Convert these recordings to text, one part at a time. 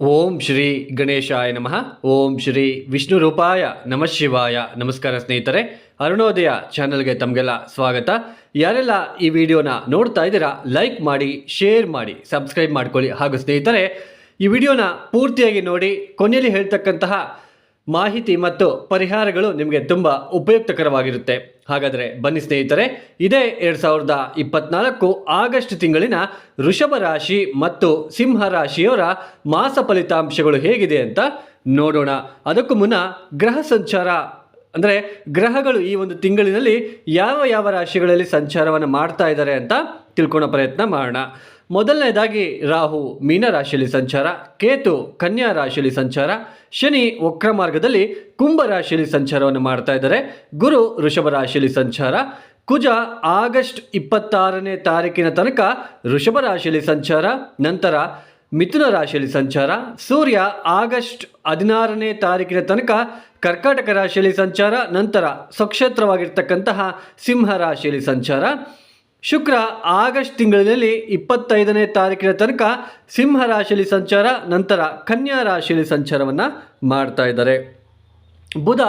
ಓಂ ಶ್ರೀ ಗಣೇಶಾಯ ನಮಃ. ಓಂ ಶ್ರೀ ವಿಷ್ಣು ರೂಪಾಯ ನಮಃ ಶಿವಾಯ. ನಮಸ್ಕಾರ ಸ್ನೇಹಿತರೆ, ಅರುಣೋದಯ ಚಾನಲ್ಗೆ ತಮಗೆಲ್ಲ ಸ್ವಾಗತ. ಯಾರೆಲ್ಲ ಈ ವಿಡಿಯೋನ ನೋಡ್ತಾ ಇದ್ದೀರಾ, ಲೈಕ್ ಮಾಡಿ, ಶೇರ್ ಮಾಡಿ, ಸಬ್ಸ್ಕ್ರೈಬ್ ಮಾಡ್ಕೊಳ್ಳಿ. ಹಾಗೂ ಸ್ನೇಹಿತರೆ, ಈ ವಿಡಿಯೋನ ಪೂರ್ತಿಯಾಗಿ ನೋಡಿ, ಕೊನೆಯಲ್ಲಿ ಹೇಳ್ತಕ್ಕಂತಹ ಮಾಹಿತಿ ಮತ್ತು ಪರಿಹಾರಗಳು ನಿಮಗೆ ತುಂಬ ಉಪಯುಕ್ತಕರವಾಗಿರುತ್ತೆ. ಹಾಗಾದರೆ ಬನ್ನಿ ಸ್ನೇಹಿತರೆ, ಇದೇ ಎರಡು ಸಾವಿರದ ಇಪ್ಪತ್ನಾಲ್ಕು ಆಗಸ್ಟ್ ತಿಂಗಳಿನ ಋಷಭ ರಾಶಿ ಮತ್ತು ಸಿಂಹ ರಾಶಿಯವರ ಮಾಸ ಫಲಿತಾಂಶಗಳು ಹೇಗಿದೆ ಅಂತ ನೋಡೋಣ. ಅದಕ್ಕೂ ಮುನ್ನ ಗ್ರಹ ಸಂಚಾರ, ಅಂದರೆ ಗ್ರಹಗಳು ಈ ಒಂದು ತಿಂಗಳಿನಲ್ಲಿ ಯಾವ ಯಾವ ರಾಶಿಗಳಲ್ಲಿ ಸಂಚಾರವನ್ನು ಮಾಡ್ತಾ ಇದ್ದಾರೆ ಅಂತ ತಿಳ್ಕೊಳ್ಳೋ ಪ್ರಯತ್ನ ಮಾಡೋಣ. ಮೊದಲನೇದಾಗಿ ರಾಹು ಮೀನ ರಾಶಿಯಲ್ಲಿ ಸಂಚಾರ, ಕೇತು ಕನ್ಯಾ ರಾಶಿಯಲ್ಲಿ ಸಂಚಾರ, ಶನಿ ವಕ್ರ ಮಾರ್ಗದಲ್ಲಿ ಕುಂಭ ರಾಶಿಯಲ್ಲಿ ಸಂಚಾರವನ್ನು ಮಾಡ್ತಾ ಇದ್ದಾರೆ. ಗುರು ಋಷಭ ರಾಶಿಯಲ್ಲಿ ಸಂಚಾರ, ಕುಜ ಆಗಸ್ಟ್ ಇಪ್ಪತ್ತಾರನೇ ತಾರೀಕಿನ ತನಕ ಋಷಭ ರಾಶಿಯಲ್ಲಿ ಸಂಚಾರ, ನಂತರ ಮಿಥುನ ರಾಶಿಯಲ್ಲಿ ಸಂಚಾರ, ಸೂರ್ಯ ಆಗಸ್ಟ್ ಹದಿನಾರನೇ ತಾರೀಕಿನ ತನಕ ಕರ್ಕಾಟಕ ರಾಶಿಯಲ್ಲಿ ಸಂಚಾರ, ನಂತರ ಸ್ವಕ್ಷೇತ್ರವಾಗಿರ್ತಕ್ಕಂತಹ ಸಿಂಹ ರಾಶಿಯಲ್ಲಿ ಸಂಚಾರ. ಶುಕ್ರ ಆಗಸ್ಟ್ ತಿಂಗಳಿನಲ್ಲಿ ಇಪ್ಪತ್ತೈದನೇ ತಾರೀಕಿನ ತನಕ ಸಿಂಹ ರಾಶಿಯಲ್ಲಿ ಸಂಚಾರ, ನಂತರ ಕನ್ಯಾ ರಾಶಿಯಲ್ಲಿ ಸಂಚಾರವನ್ನು ಮಾಡ್ತಾ ಇದ್ದಾರೆ. ಬುಧ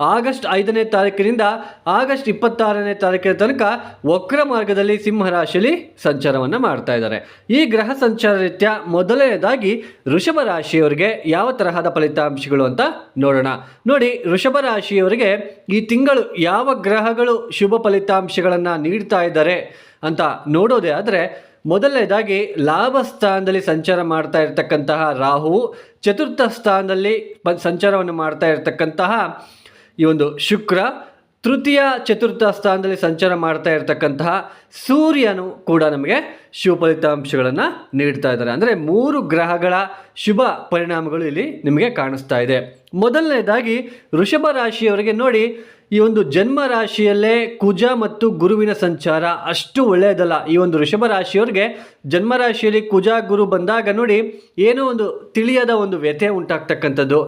ಆಗಸ್ಟ್ ಐದನೇ ತಾರೀಕಿನಿಂದ ಆಗಸ್ಟ್ ಇಪ್ಪತ್ತಾರನೇ ತಾರೀಕಿನ ತನಕ ವಕ್ರ ಮಾರ್ಗದಲ್ಲಿ ಸಿಂಹ ರಾಶಿಯಲ್ಲಿ ಸಂಚಾರವನ್ನು ಮಾಡ್ತಾ ಇದ್ದಾರೆ. ಈ ಗ್ರಹ ಸಂಚಾರ ರೀತ್ಯ ಮೊದಲನೇದಾಗಿ ವೃಷಭ ರಾಶಿಯವರಿಗೆ ಯಾವ ತರಹದ ಫಲಿತಾಂಶಗಳು ಅಂತ ನೋಡೋಣ. ನೋಡಿ ಋಷಭ ರಾಶಿಯವರಿಗೆ ಈ ತಿಂಗಳು ಯಾವ ಗ್ರಹಗಳು ಶುಭ ಫಲಿತಾಂಶಗಳನ್ನು ನೀಡ್ತಾ ಇದ್ದಾರೆ ಅಂತ ನೋಡೋದೇ ಆದರೆ ಮೊದಲನೇದಾಗಿ ಲಾಭ ಸ್ಥಾನದಲ್ಲಿ ಸಂಚಾರ ಮಾಡ್ತಾ ಇರತಕ್ಕಂತಹ ರಾಹು ಚತುರ್ಥ ಸ್ಥಾನದಲ್ಲಿ ಪ ಸಂಚಾರವನ್ನು ಮಾಡ್ತಾ ಇರತಕ್ಕಂತಹ ಈ ಒಂದು ಶುಕ್ರ, ತೃತೀಯ, ಚತುರ್ಥ ಸ್ಥಾನದಲ್ಲಿ ಸಂಚಾರ ಮಾಡ್ತಾ ಇರತಕ್ಕಂತಹ ಸೂರ್ಯನು ಕೂಡ ನಮಗೆ ಶುಭ ಫಲಿತಾಂಶಗಳನ್ನು ನೀಡ್ತಾ ಇದ್ದಾರೆ. ಅಂದರೆ ಮೂರು ಗ್ರಹಗಳ ಶುಭ ಪರಿಣಾಮಗಳು ಇಲ್ಲಿ ನಿಮಗೆ ಕಾಣಿಸ್ತಾ ಇದೆ. ಮೊದಲನೇದಾಗಿ ವೃಷಭ ರಾಶಿಯವರಿಗೆ ನೋಡಿ ಈ ಒಂದು ಜನ್ಮ ರಾಶಿಯಲ್ಲೇ ಕುಜ ಮತ್ತು ಗುರುವಿನ ಸಂಚಾರ ಅಷ್ಟು ಒಳ್ಳೆಯದಲ್ಲ. ಈ ಒಂದು ಋಷಭ ರಾಶಿಯವ್ರಿಗೆ ಜನ್ಮ ರಾಶಿಯಲ್ಲಿ ಕುಜ ಗುರು ಬಂದಾಗ ನೋಡಿ ಏನೋ ಒಂದು ತಿಳಿಯದ ಒಂದು ವ್ಯಥೆ ಉಂಟಾಗ್ತಕ್ಕಂಥದ್ದು.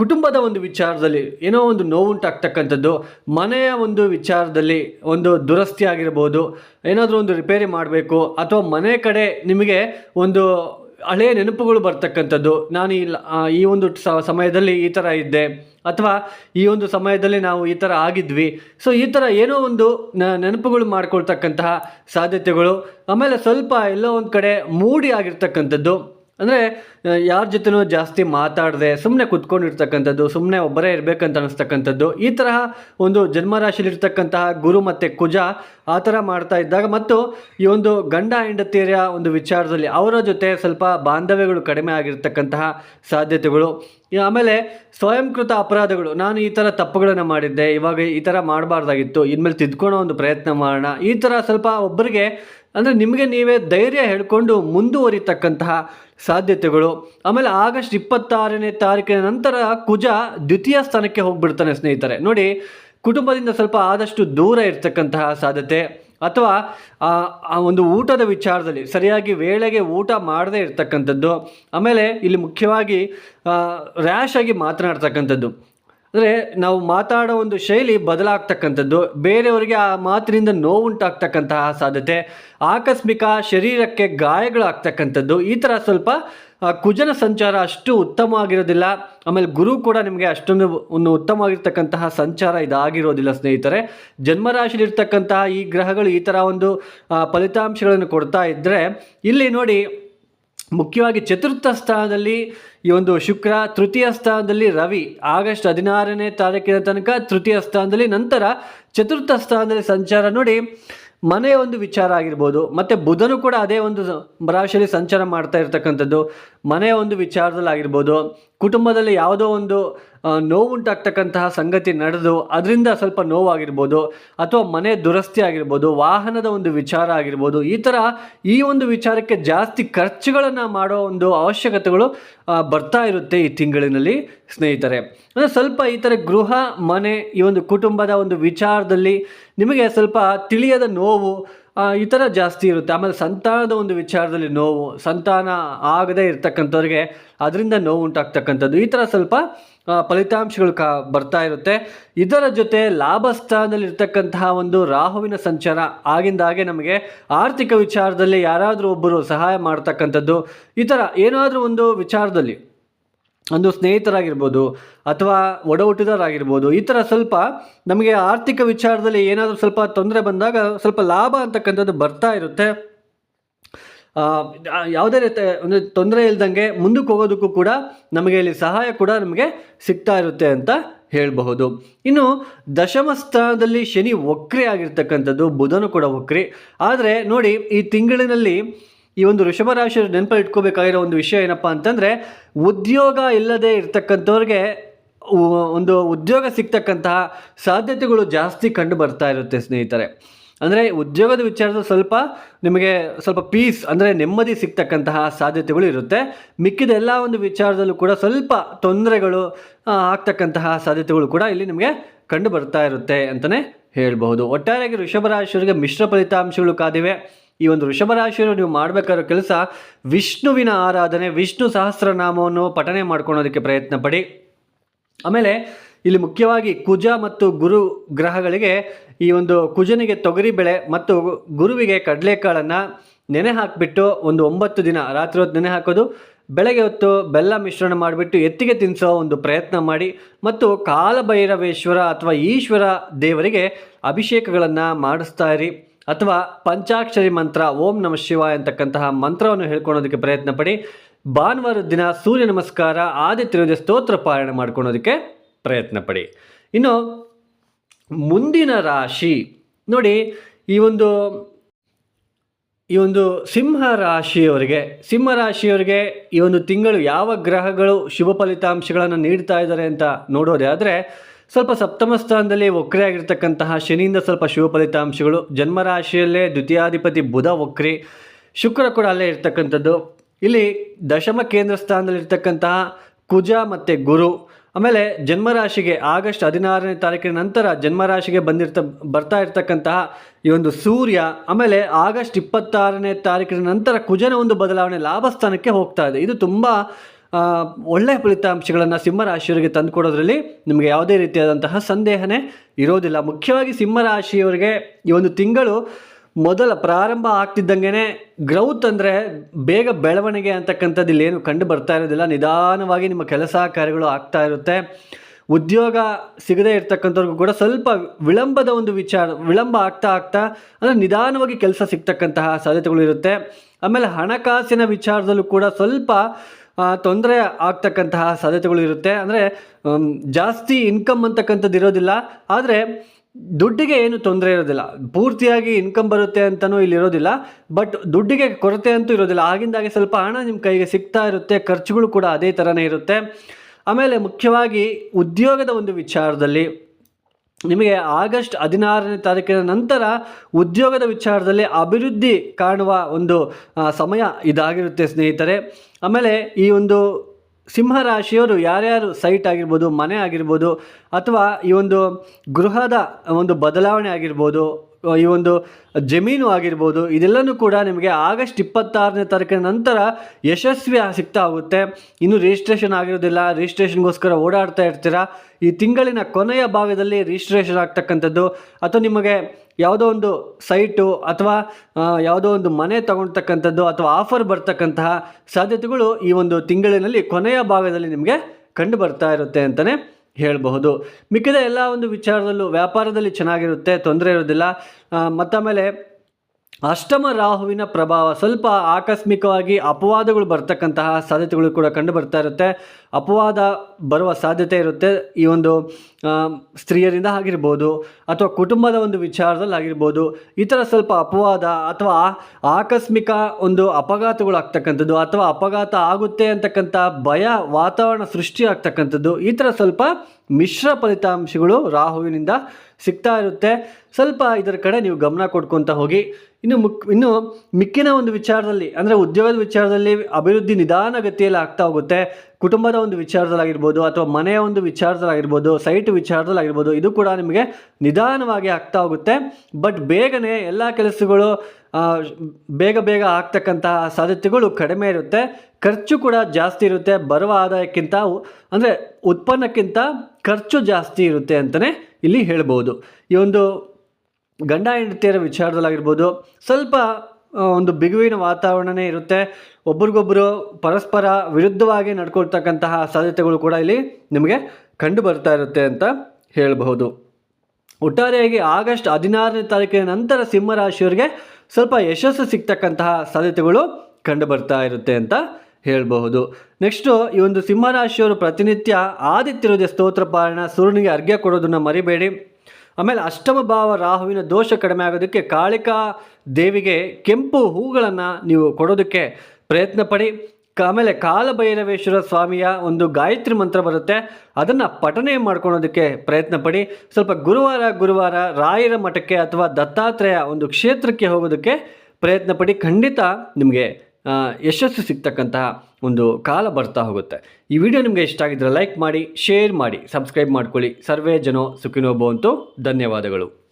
ಕುಟುಂಬದ ಒಂದು ವಿಚಾರದಲ್ಲಿ ಏನೋ ಒಂದು ನೋವುಂಟಾಗ್ತಕ್ಕಂಥದ್ದು ಮನೆಯ ಒಂದು ವಿಚಾರದಲ್ಲಿ ಒಂದು ದುರಸ್ತಿ ಆಗಿರ್ಬೋದು, ಏನಾದರೂ ಒಂದು ರಿಪೇರಿ ಮಾಡಬೇಕು, ಅಥವಾ ಮನೆ ಕಡೆ ನಿಮಗೆ ಒಂದು ಹಳೆಯ ನೆನಪುಗಳು ಬರ್ತಕ್ಕಂಥದ್ದು. ನಾನು ಈ ಒಂದು ಸಮಯದಲ್ಲಿ ಈ ಥರ ಇದ್ದೆ. ಅಥವಾ ಈ ಒಂದು ಸಮಯದಲ್ಲಿ ನಾವು ಈ ಥರ ಆಗಿದ್ವಿ. ಸೊ ಈ ಥರ ಏನೋ ಒಂದು ನೆನಪುಗಳು ಮಾಡ್ಕೊಳ್ತಕ್ಕಂತಹ ಸಾಧ್ಯತೆಗಳು. ಆಮೇಲೆ ಸ್ವಲ್ಪ ಎಲ್ಲೋ ಒಂದು ಕಡೆ ಮೂಡಿ ಆಗಿರ್ತಕ್ಕಂಥದ್ದು. ಅಂದರೆ ಯಾರ ಜೊತೆನೂ ಜಾಸ್ತಿ ಮಾತಾಡದೆ ಸುಮ್ಮನೆ ಕುತ್ಕೊಂಡಿರ್ತಕ್ಕಂಥದ್ದು ಸುಮ್ಮನೆ ಒಬ್ಬರೇ ಇರಬೇಕಂತ ಅನಿಸ್ತಕ್ಕಂಥದ್ದು, ಈ ತರಹ ಒಂದು ಜನ್ಮರಾಶಿಲಿರ್ತಕ್ಕಂತಹ ಗುರು ಮತ್ತು ಕುಜ ಆ ಥರ ಮಾಡ್ತಾ ಇದ್ದಾಗ ಮತ್ತು ಈ ಒಂದು ಗಂಡ ಹೆಂಡತಿಯರ ಒಂದು ವಿಚಾರದಲ್ಲಿ ಅವರ ಜೊತೆ ಸ್ವಲ್ಪ ಬಾಂಧವ್ಯಗಳು ಕಡಿಮೆ ಆಗಿರ್ತಕ್ಕಂತಹ ಸಾಧ್ಯತೆಗಳು. ಆಮೇಲೆ ಸ್ವಯಂಕೃತ ಅಪರಾಧಗಳು, ನಾನು ಈ ಥರ ತಪ್ಪುಗಳನ್ನು ಮಾಡಿದ್ದೆ, ಇವಾಗ ಈ ಥರ ಮಾಡಬಾರ್ದಾಗಿತ್ತು, ಇನ್ಮೇಲೆ ತಿದ್ಕೊಳ್ಳೋ ಒಂದು ಪ್ರಯತ್ನ ಮಾಡೋಣ, ಈ ಥರ ಸ್ವಲ್ಪ ಒಬ್ಬರಿಗೆ, ಅಂದರೆ ನಿಮಗೆ ನೀವೇ ಧೈರ್ಯ ಹೇಳ್ಕೊಂಡು ಮುಂದುವರಿತಕ್ಕಂತಹ ಸಾಧ್ಯತೆಗಳು. ಆಮೇಲೆ ಆಗಸ್ಟ್ ಇಪ್ಪತ್ತಾರನೇ ತಾರೀಕಿನ ನಂತರ ಕುಜ ದ್ವಿತೀಯ ಸ್ಥಾನಕ್ಕೆ ಹೋಗ್ಬಿಡ್ತಾನೆ ಸ್ನೇಹಿತರೆ. ನೋಡಿ, ಕುಟುಂಬದಿಂದ ಸ್ವಲ್ಪ ಆದಷ್ಟು ದೂರ ಇರ್ತಕ್ಕಂತಹ ಸಾಧ್ಯತೆ. ಅಥವಾ, ಆ ಒಂದು ಊಟದ ವಿಚಾರದಲ್ಲಿ ಸರಿಯಾಗಿ ವೇಳೆಗೆ ಊಟ ಮಾಡದೇ ಇರ್ತಕ್ಕಂಥದ್ದು. ಆಮೇಲೆ ಇಲ್ಲಿ ಮುಖ್ಯವಾಗಿ ರ್ಯಾಶ್ ಆಗಿ ಮಾತನಾಡ್ತಕ್ಕಂಥದ್ದು. ಅಂದರೆ ನಾವು ಮಾತಾಡೋ ಒಂದು ಶೈಲಿ ಬದಲಾಗ್ತಕ್ಕಂಥದ್ದು. ಬೇರೆಯವರಿಗೆ ಆ ಮಾತಿನಿಂದ ನೋವುಂಟಾಗ್ತಕ್ಕಂತಹ ಸಾಧ್ಯತೆ. ಆಕಸ್ಮಿಕ ಶರೀರಕ್ಕೆ ಗಾಯಗಳಾಗ್ತಕ್ಕಂಥದ್ದು. ಈ ಥರ ಸ್ವಲ್ಪ ಕುಜನ ಸಂಚಾರ ಅಷ್ಟು ಉತ್ತಮವಾಗಿರೋದಿಲ್ಲ ಆಮೇಲೆ ಗುರು ಕೂಡ ನಿಮಗೆ ಅಷ್ಟೊಂದು ಒಂದು ಉತ್ತಮವಾಗಿರ್ತಕ್ಕಂತಹ ಸಂಚಾರ ಇದಾಗಿರೋದಿಲ್ಲ ಸ್ನೇಹಿತರೆ. ಜನ್ಮರಾಶಿಲಿರ್ತಕ್ಕಂತಹ ಈ ಗ್ರಹಗಳು ಈ ಥರ ಒಂದು ಫಲಿತಾಂಶಗಳನ್ನು ಕೊಡ್ತಾ ಇದ್ದರೆ ಇಲ್ಲಿ ನೋಡಿ ಮುಖ್ಯವಾಗಿ ಚತುರ್ಥ ಸ್ಥಾನದಲ್ಲಿ ಈ ಒಂದು ಶುಕ್ರ, ತೃತೀಯ ಸ್ಥಾನದಲ್ಲಿ ರವಿ, ಆಗಸ್ಟ್ ಹದಿನಾರನೇ ತಾರೀಕಿನ ತನಕ ತೃತೀಯ ಸ್ಥಾನದಲ್ಲಿ ನಂತರ ಚತುರ್ಥ ಸ್ಥಾನದಲ್ಲಿ ಸಂಚಾರ ನೋಡಿ ಮನೆಯ ಒಂದು ವಿಚಾರ ಆಗಿರ್ಬೋದು, ಮತ್ತು ಬುಧನು ಕೂಡ ಅದೇ ಒಂದು ರಾಶಿಯಲ್ಲಿ ಸಂಚಾರ ಮಾಡ್ತಾ ಇರ್ತಕ್ಕಂಥದ್ದು. ಮನೆಯ ಒಂದು ವಿಚಾರದಲ್ಲಿ ಆಗಿರ್ಬೋದು, ಕುಟುಂಬದಲ್ಲಿ ಯಾವುದೋ ಒಂದು ನೋವುಂಟಾಗ್ತಕ್ಕಂತಹ ಸಂಗತಿ ನಡೆದು ಅದರಿಂದ ಸ್ವಲ್ಪ ನೋವಾಗಿರ್ಬೋದು ಅಥವಾ ಮನೆ ದುರಸ್ತಿ ಆಗಿರ್ಬೋದು, ವಾಹನದ ಒಂದು ವಿಚಾರ ಆಗಿರ್ಬೋದು, ಈ ಥರ ಈ ಒಂದು ವಿಚಾರಕ್ಕೆ ಜಾಸ್ತಿ ಖರ್ಚುಗಳನ್ನು ಮಾಡೋ ಒಂದು ಅವಶ್ಯಕತೆಗಳು ಬರ್ತಾ ಇರುತ್ತೆ ಈ ತಿಂಗಳಿನಲ್ಲಿ ಸ್ನೇಹಿತರೆ. ಅಂದರೆ ಸ್ವಲ್ಪ ಈ ಥರ ಗೃಹ, ಮನೆ ಈ ಒಂದು ಕುಟುಂಬದ ಒಂದು ವಿಚಾರದಲ್ಲಿ ನಿಮಗೆ ಸ್ವಲ್ಪ ತಿಳಿಯದ ನೋವು ಈ ಥರ ಜಾಸ್ತಿ ಇರುತ್ತೆ. ಆಮೇಲೆ ಸಂತಾನದ ಒಂದು ವಿಚಾರದಲ್ಲಿ ನೋವು, ಸಂತಾನ ಆಗದೇ ಇರತಕ್ಕಂಥವ್ರಿಗೆ ಅದರಿಂದ ನೋವು ಉಂಟಾಗ್ತಕ್ಕಂಥದ್ದು. ಈ ಥರ ಸ್ವಲ್ಪ ಫಲಿತಾಂಶಗಳು ಕ, ಬರ್ತಾ ಇರುತ್ತೆ. ಇದರ ಜೊತೆ ಲಾಭ ಸ್ಥಾನದಲ್ಲಿರ್ತಕ್ಕಂತಹ ಒಂದು ರಾಹುವಿನ ಸಂಚಾರ ಆಗಿಂದಾಗೆ ನಮಗೆ ಆರ್ಥಿಕ ವಿಚಾರದಲ್ಲಿ ಯಾರಾದರೂ ಒಬ್ಬರು ಸಹಾಯ ಮಾಡ್ತಕ್ಕಂಥದ್ದು. ಈ ಥರ ಏನಾದರೂ ಒಂದು ವಿಚಾರದಲ್ಲಿ ಒಂದು ಸ್ನೇಹಿತರಾಗಿರ್ಬೋದು ಅಥವಾ ಒಡ ಹುಟ್ಟಿದವರಾಗಿರ್ಬೋದು ಈ ಥರ ಸ್ವಲ್ಪ ನಮಗೆ ಆರ್ಥಿಕ ವಿಚಾರದಲ್ಲಿ ಏನಾದರೂ ಸ್ವಲ್ಪ ತೊಂದರೆ ಬಂದಾಗ ಸ್ವಲ್ಪ ಲಾಭ ಅಂತಕ್ಕಂಥದ್ದು ಬರ್ತಾ ಇರುತ್ತೆ. ಯಾವುದೇ ರೀತಿ, ಅಂದರೆ ತೊಂದರೆ ಇಲ್ದಂಗೆ ಮುಂದಕ್ಕೆ ಹೋಗೋದಕ್ಕೂ ಕೂಡ ನಮಗೆ ಇಲ್ಲಿ ಸಹಾಯ ಕೂಡ ನಮಗೆ ಸಿಗ್ತಾ ಇರುತ್ತೆ ಅಂತ ಹೇಳಬಹುದು. ಇನ್ನು ದಶಮ ಸ್ಥಾನದಲ್ಲಿ ಶನಿ ವಕ್ರಿ ಆಗಿರ್ತಕ್ಕಂಥದ್ದು, ಬುಧನು ಕೂಡ ವಕ್ರಿ. ಆದರೆ ನೋಡಿ, ಈ ತಿಂಗಳಿನಲ್ಲಿ ಈ ಒಂದು ಋಷಭ ರಾಶಿ ನೆನಪಲ್ಲಿ ಇಟ್ಕೋಬೇಕಾಗಿರೋ ಒಂದು ವಿಷಯ ಏನಪ್ಪ ಅಂತಂದರೆ, ಉದ್ಯೋಗ ಇಲ್ಲದೆ ಇರ್ತಕ್ಕಂಥವ್ರಿಗೆ ಒಂದು ಉದ್ಯೋಗ ಸಿಗ್ತಕ್ಕಂತಹ ಸಾಧ್ಯತೆಗಳು ಜಾಸ್ತಿ ಕಂಡು ಬರ್ತಾ ಇರುತ್ತೆ ಸ್ನೇಹಿತರೆ. ಅಂದರೆ ಉದ್ಯೋಗದ ವಿಚಾರದಲ್ಲಿ ಸ್ವಲ್ಪ ನಿಮಗೆ ಸ್ವಲ್ಪ ಪೀಸ್ ಅಂದರೆ ನೆಮ್ಮದಿ ಸಿಗ್ತಕ್ಕಂತಹ ಸಾಧ್ಯತೆಗಳು ಇರುತ್ತೆ. ಮಿಕ್ಕಿದ ಎಲ್ಲ ಒಂದು ವಿಚಾರದಲ್ಲೂ ಕೂಡ ಸ್ವಲ್ಪ ತೊಂದರೆಗಳು ಆಗ್ತಕ್ಕಂತಹ ಸಾಧ್ಯತೆಗಳು ಕೂಡ ಇಲ್ಲಿ ನಿಮಗೆ ಕಂಡು ಬರ್ತಾ ಇರುತ್ತೆ ಅಂತಲೇ ಹೇಳ್ಬಹುದು. ಒಟ್ಟಾರೆಯಾಗಿ ವೃಷಭ ರಾಶಿಯವರಿಗೆ ಮಿಶ್ರ ಫಲಿತಾಂಶಗಳು ಕಾದಿವೆ. ಈ ಒಂದು ವೃಷಭ ರಾಶಿಯನ್ನು ನೀವು ಮಾಡಬೇಕಾಗಿರೋ ಕೆಲಸ ವಿಷ್ಣುವಿನ ಆರಾಧನೆ, ವಿಷ್ಣು ಸಹಸ್ರನಾಮವನ್ನು ಪಠನೆ ಮಾಡ್ಕೊಳ್ಳೋದಕ್ಕೆ ಪ್ರಯತ್ನ ಪಡಿ. ಆಮೇಲೆ ಇಲ್ಲಿ ಮುಖ್ಯವಾಗಿ ಕುಜ ಮತ್ತು ಗುರು ಗ್ರಹಗಳಿಗೆ ಈ ಒಂದು ಕುಜನಿಗೆ ತೊಗರಿ ಬೆಳೆ ಮತ್ತು ಗುರುವಿಗೆ ಕಡಲೆಕಾಳನ್ನು ನೆನೆ ಹಾಕಿಬಿಟ್ಟು ಒಂದು ಒಂಬತ್ತು ದಿನ, ರಾತ್ರಿ ಹೊತ್ತು ನೆನೆ ಹಾಕೋದು, ಬೆಳಗ್ಗೆ ಹೊತ್ತು ಬೆಲ್ಲ ಮಿಶ್ರಣ ಮಾಡಿಬಿಟ್ಟು ಎತ್ತಿಗೆ ತಿನ್ನಿಸೋ ಒಂದು ಪ್ರಯತ್ನ ಮಾಡಿ ಮತ್ತು ಕಾಲಭೈರವೇಶ್ವರ ಅಥವಾ ಈಶ್ವರ ದೇವರಿಗೆ ಅಭಿಷೇಕಗಳನ್ನು ಮಾಡಿಸ್ತಾ ಇರಿ. ಅಥವಾ ಪಂಚಾಕ್ಷರಿ ಮಂತ್ರ, ಓಂ ನಮ ಶಿವಾಯ ಅಂತಕ್ಕಂತಹ ಮಂತ್ರವನ್ನು ಹೇಳ್ಕೊಳೋದಕ್ಕೆ ಪ್ರಯತ್ನ ಪಡಿ. ಭಾನುವಾರದ ದಿನ ಸೂರ್ಯ ನಮಸ್ಕಾರ ಆದಿತ್ಯದ ಸ್ತೋತ್ರ ಪಾರಾಯಣ ಮಾಡ್ಕೊಳೋದಕ್ಕೆ ಪ್ರಯತ್ನ ಪಡಿ. ಇನ್ನು ಮುಂದಿನ ರಾಶಿ, ನೋಡಿ, ಈ ಒಂದು ಈ ಒಂದು ಸಿಂಹ ರಾಶಿಯವರಿಗೆ ಸಿಂಹ ರಾಶಿಯವರಿಗೆ ಈ ಒಂದು ತಿಂಗಳು ಯಾವ ಗ್ರಹಗಳು ಶುಭ ಫಲಿತಾಂಶಗಳನ್ನು ನೀಡ್ತಾ ಇದ್ದಾರೆ ಅಂತ ನೋಡೋದೇ ಆದರೆ ಸ್ವಲ್ಪ ಸಪ್ತಮ ಸ್ಥಾನದಲ್ಲಿ ಒಕ್ರೆ ಆಗಿರ್ತಕ್ಕಂತಹ ಶನಿಯಿಂದ ಸ್ವಲ್ಪ ಶುಭ ಫಲಿತಾಂಶಗಳು. ಜನ್ಮರಾಶಿಯಲ್ಲೇ ದ್ವಿತೀಯಾಧಿಪತಿ ಬುಧ ವಕ್ರಿ. ಶುಕ್ರ ಕೂಡ ಅಲ್ಲೇ ಇರ್ತಕ್ಕಂಥದ್ದು. ಇಲ್ಲಿ ದಶಮ ಕೇಂದ್ರ ಸ್ಥಾನದಲ್ಲಿ ಇರ್ತಕ್ಕಂತಹ ಕುಜ ಮತ್ತು ಗುರು. ಆಮೇಲೆ ಜನ್ಮರಾಶಿಗೆ ಆಗಸ್ಟ್ ಹದಿನಾರನೇ ತಾರೀಕಿನ ನಂತರ ಜನ್ಮರಾಶಿಗೆ ಬಂದಿರ್ತ, ಬರ್ತಾ ಇರ್ತಕ್ಕಂತಹ ಈ ಒಂದು ಸೂರ್ಯ, ಆಮೇಲೆ ಆಗಸ್ಟ್ ಇಪ್ಪತ್ತಾರನೇ ತಾರೀಕಿನ ನಂತರ ಕುಜನ ಒಂದು ಬದಲಾವಣೆ ಲಾಭಸ್ಥಾನಕ್ಕೆ ಹೋಗ್ತಾ ಇದೆ. ಇದು ತುಂಬ ಒಳ್ಳೆಯ ಫಲಿತಾಂಶಗಳನ್ನು ಸಿಂಹರಾಶಿಯವರಿಗೆ ತಂದುಕೊಡೋದ್ರಲ್ಲಿ ನಿಮಗೆ ಯಾವುದೇ ರೀತಿಯಾದಂತಹ ಸಂದೇಹನೇ ಇರೋದಿಲ್ಲ. ಮುಖ್ಯವಾಗಿ ಸಿಂಹರಾಶಿಯವರಿಗೆ ಈ ಒಂದು ತಿಂಗಳು ಮೊದಲ ಪ್ರಾರಂಭ ಆಗ್ತಿದ್ದಂಗೆ ಗ್ರೌತ್ ಅಂದರೆ ಬೇಗ ಬೆಳವಣಿಗೆ ಅಂತಕ್ಕಂಥದ್ದು ಇಲ್ಲೇನು ಕಂಡು ಬರ್ತಾ ಇರೋದಿಲ್ಲ. ನಿಧಾನವಾಗಿ ನಿಮ್ಮ ಕೆಲಸ ಕಾರ್ಯಗಳು ಆಗ್ತಾ ಇರುತ್ತೆ. ಉದ್ಯೋಗ ಸಿಗದೇ ಇರ್ತಕ್ಕಂಥವ್ರಿಗೂ ಕೂಡ ಸ್ವಲ್ಪ ವಿಳಂಬದ ಒಂದು ವಿಚಾರ, ವಿಳಂಬ ಆಗ್ತಾ ಆಗ್ತಾ ಅಂದರೆ ನಿಧಾನವಾಗಿ ಕೆಲಸ ಸಿಗ್ತಕ್ಕಂತಹ ಸಾಧ್ಯತೆಗಳು ಇರುತ್ತೆ. ಆಮೇಲೆ ಹಣಕಾಸಿನ ವಿಚಾರದಲ್ಲೂ ಕೂಡ ಸ್ವಲ್ಪ ತೊಂದರೆ ಆಗ್ತಕ್ಕಂತಹ ಸಾಧ್ಯತೆಗಳು ಇರುತ್ತೆ. ಅಂದರೆ ಜಾಸ್ತಿ ಇನ್ಕಮ್ ಅಂತಕ್ಕಂಥದ್ದು ಇರೋದಿಲ್ಲ. ಆದರೆ, ದುಡ್ಡಿಗೆ ಏನು ತೊಂದರೆ ಇರೋದಿಲ್ಲ. ಪೂರ್ತಿಯಾಗಿ ಇನ್ಕಮ್ ಬರುತ್ತೆ ಅಂತಲೂ ಇಲ್ಲಿ ಇರೋದಿಲ್ಲ. ಬಟ್ ದುಡ್ಡಿಗೆ ಕೊರತೆ ಅಂತೂ ಇರೋದಿಲ್ಲ. ಆಗಿಂದಾಗೆ ಸ್ವಲ್ಪ ಹಣ ನಿಮ್ಮ ಕೈಗೆ ಸಿಗ್ತಾ ಇರುತ್ತೆ. ಖರ್ಚುಗಳು ಕೂಡ ಅದೇ ಥರನೇ ಇರುತ್ತೆ. ಆಮೇಲೆ ಮುಖ್ಯವಾಗಿ ಉದ್ಯೋಗದ ಒಂದು ವಿಚಾರದಲ್ಲಿ ನಿಮಗೆ ಆಗಸ್ಟ್ ಹದಿನಾರನೇ ತಾರೀಕಿನ ನಂತರ ಉದ್ಯೋಗದ ವಿಚಾರದಲ್ಲಿ ಅಭಿವೃದ್ಧಿ ಕಾಣುವ ಒಂದು ಸಮಯ ಇದಾಗಿರುತ್ತೆ ಸ್ನೇಹಿತರೆ. ಆಮೇಲೆ ಈ ಒಂದು ಸಿಂಹ ರಾಶಿಯವರು ಯಾರ್ಯಾರು ಸೈಟ್ ಆಗಿರ್ಬೋದು, ಮನೆ ಆಗಿರ್ಬೋದು, ಅಥವಾ ಈ ಒಂದು ಗೃಹದ ಒಂದು ಬದಲಾವಣೆ ಆಗಿರ್ಬೋದು ಈ ಒಂದು ಜಮೀನು ಆಗಿರ್ಬೋದು, ಇದೆಲ್ಲನೂ ಕೂಡ ನಿಮಗೆ ಆಗಸ್ಟ್ ಇಪ್ಪತ್ತಾರನೇ ತಾರೀಕಿನ ನಂತರ ಯಶಸ್ವಿ ಸಿಗ್ತಾ ಹೋಗುತ್ತೆ. ಇನ್ನು ರಿಜಿಸ್ಟ್ರೇಷನ್ ಆಗಿರೋದಿಲ್ಲ ರಿಜಿಸ್ಟ್ರೇಷನ್ಗೋಸ್ಕರ ಓಡಾಡ್ತಾ ಇರ್ತೀರಾ? ಈ ತಿಂಗಳಿನ ಕೊನೆಯ ಭಾಗದಲ್ಲಿ ರಿಜಿಸ್ಟ್ರೇಷನ್ ಆಗ್ತಕ್ಕಂಥದ್ದು, ಅಥವಾ ನಿಮಗೆ ಯಾವುದೋ ಒಂದು ಸೈಟು ಅಥವಾ ಯಾವುದೋ ಒಂದು ಮನೆ ತಗೊಳ್ತಕ್ಕಂಥದ್ದು ಅಥವಾ ಆಫರ್ ಬರ್ತಕ್ಕಂತಹ ಸಾಧ್ಯತೆಗಳು ಈ ಒಂದು ತಿಂಗಳಿನಲ್ಲಿ ಕೊನೆಯ ಭಾಗದಲ್ಲಿ ನಿಮಗೆ ಕಂಡು ಬರ್ತಾ ಇರುತ್ತೆ ಅಂತಲೇ ಹೇಳಬಹುದು. ಮಿಕ್ಕಿದ ಎಲ್ಲ ಒಂದು ವಿಚಾರದಲ್ಲೂ ವ್ಯಾಪಾರದಲ್ಲಿ ಚೆನ್ನಾಗಿರುತ್ತೆ ತೊಂದರೆ ಇರೋದಿಲ್ಲ. ಮತ್ತಾಮೇಲೆ ಅಷ್ಟಮ ರಾಹುವಿನ ಪ್ರಭಾವ ಸ್ವಲ್ಪ ಆಕಸ್ಮಿಕವಾಗಿ ಅಪವಾದಗಳು ಬರ್ತಕ್ಕಂತಹ ಸಾಧ್ಯತೆಗಳು ಕೂಡ ಕಂಡು ಬರ್ತಾ ಇರುತ್ತೆ. ಅಪವಾದ ಬರುವ ಸಾಧ್ಯತೆ ಇರುತ್ತೆ. ಈ ಒಂದು ಸ್ತ್ರೀಯರಿಂದ ಆಗಿರ್ಬೋದು ಅಥವಾ ಕುಟುಂಬದ ಒಂದು ವಿಚಾರದಲ್ಲಿ ಆಗಿರ್ಬೋದು, ಈ ಥರ ಸ್ವಲ್ಪ ಅಪವಾದ ಅಥವಾ ಆಕಸ್ಮಿಕ ಒಂದು ಅಪಘಾತಗಳು ಆಗ್ತಕ್ಕಂಥದ್ದು ಅಥವಾ ಅಪಘಾತ ಆಗುತ್ತೆ ಅಂತಕ್ಕಂಥ ಭಯ ವಾತಾವರಣ ಸೃಷ್ಟಿ ಆಗ್ತಕ್ಕಂಥದ್ದು, ಈ ಥರ ಸ್ವಲ್ಪ ಮಿಶ್ರ ಫಲಿತಾಂಶಗಳು ರಾಹುವಿನಿಂದ ಸಿಗ್ತಾ ಇರುತ್ತೆ. ಸ್ವಲ್ಪ ಇದರ ಕಡೆ ನೀವು ಗಮನ ಕೊಡ್ಕೊತಾ ಹೋಗಿ. ಇನ್ನು ಮುಕ್, ಇನ್ನು ಮಿಕ್ಕಿನ ಒಂದು ವಿಚಾರದಲ್ಲಿ, ಅಂದರೆ ಉದ್ಯೋಗದ ವಿಚಾರದಲ್ಲಿ ಅಭಿವೃದ್ಧಿ ನಿಧಾನಗತಿಯಲ್ಲಿ ಆಗ್ತಾ ಹೋಗುತ್ತೆ. ಕುಟುಂಬದ ಒಂದು ವಿಚಾರದಲ್ಲಾಗಿರ್ಬೋದು, ಅಥವಾ ಮನೆಯ ಒಂದು ವಿಚಾರದಲ್ಲಾಗಿರ್ಬೋದು ಸೈಟ್ ವಿಚಾರದಲ್ಲಾಗಿರ್ಬೋದು, ಇದು ಕೂಡ ನಿಮಗೆ ನಿಧಾನವಾಗಿ ಆಗ್ತಾ ಹೋಗುತ್ತೆ. ಬಟ್ ಬೇಗನೆ ಎಲ್ಲ ಕೆಲಸಗಳು ಬೇಗ ಬೇಗ ಆಗ್ತಕ್ಕಂತಹ ಸಾಧ್ಯತೆಗಳು ಕಡಿಮೆ ಇರುತ್ತೆ. ಖರ್ಚು ಕೂಡ ಜಾಸ್ತಿ ಇರುತ್ತೆ. ಬರುವ ಆದಾಯಕ್ಕಿಂತ ಅಂದರೆ ಉತ್ಪನ್ನಕ್ಕಿಂತ ಖರ್ಚು ಜಾಸ್ತಿ ಇರುತ್ತೆ ಅಂತಲೇ ಇಲ್ಲಿ ಹೇಳ್ಬೋದು. ಈ ಒಂದು ಗಂಡ ಹೆಂಡತಿಯರ ವಿಚಾರದಲ್ಲಾಗಿರ್ಬೋದು, ಸ್ವಲ್ಪ ಒಂದು ಬಿಗುವಿನ ವಾತಾವರಣವೇ ಇರುತ್ತೆ. ಒಬ್ರಿಗೊಬ್ಬರು ಪರಸ್ಪರ ವಿರುದ್ಧವಾಗಿ ನಡ್ಕೊಳ್ತಕ್ಕಂತಹ ಸಾಧ್ಯತೆಗಳು ಕೂಡ ಇಲ್ಲಿ ನಿಮಗೆ ಕಂಡು ಬರ್ತಾ ಇರುತ್ತೆ ಅಂತ ಹೇಳಬಹುದು. ಒಟ್ಟಾರೆಯಾಗಿ ಆಗಸ್ಟ್ ಹದಿನಾರನೇ ತಾರೀಕಿನ ನಂತರ ಸಿಂಹರಾಶಿಯವರಿಗೆ ಸ್ವಲ್ಪ ಯಶಸ್ಸು ಸಿಗ್ತಕ್ಕಂತಹ ಸಾಧ್ಯತೆಗಳು ಕಂಡು ಬರ್ತಾ ಇರುತ್ತೆ ಅಂತ ಹೇಳಬಹುದು. ನೆಕ್ಸ್ಟು, ಈ ಒಂದು ಸಿಂಹರಾಶಿಯವರು ಪ್ರತಿನಿತ್ಯ ಆದಿತ್ಯ ಹೃದಯ ಸ್ತೋತ್ರ ಪಾರಾಯಣ, ಸೂರ್ಯನಿಗೆ ಅರ್ಘ್ಯ ಕೊಡೋದನ್ನು ಮರಿಬೇಡಿ. ಆಮೇಲೆ ಅಷ್ಟಮ ಭಾವ ರಾಹುವಿನ ದೋಷ ಕಡಿಮೆ ಆಗೋದಕ್ಕೆ ಕಾಳಿಕಾ ದೇವಿಗೆ ಕೆಂಪು ಹೂಗಳನ್ನು ನೀವು ಕೊಡೋದಕ್ಕೆ ಪ್ರಯತ್ನ ಪಡಿ. ಆಮೇಲೆ ಕಾಲಭೈರವೇಶ್ವರ ಸ್ವಾಮಿಯ ಒಂದು ಗಾಯತ್ರಿ ಮಂತ್ರ ಬರುತ್ತೆ. ಅದನ್ನು ಪಠನೆ ಮಾಡ್ಕೊಳೋದಕ್ಕೆ ಪ್ರಯತ್ನ ಪಡಿ. ಸ್ವಲ್ಪ ಗುರುವಾರ ಗುರುವಾರ ರಾಯರ ಮಠಕ್ಕೆ ಅಥವಾ ದತ್ತಾತ್ರೇಯ ಒಂದು ಕ್ಷೇತ್ರಕ್ಕೆ ಹೋಗೋದಕ್ಕೆ ಪ್ರಯತ್ನ ಪಡಿ. ಖಂಡಿತ ನಿಮಗೆ ಯಶಸ್ಸು ಸಿಗ್ತಕ್ಕಂತಹ ಒಂದು ಕಾಲ ಬರ್ತಾ ಹೋಗುತ್ತೆ. ಈ ವಿಡಿಯೋ ನಿಮಗೆ ಇಷ್ಟ ಆಗಿದ್ರೆ ಲೈಕ್ ಮಾಡಿ ಶೇರ್ ಮಾಡಿ ಸಬ್ಸ್ಕ್ರೈಬ್ ಮಾಡ್ಕೊಳ್ಳಿ. ಸರ್ವೇ ಜನೋ ಸುಖಿನೋಬೋ ಅಂತೂ ಧನ್ಯವಾದಗಳು.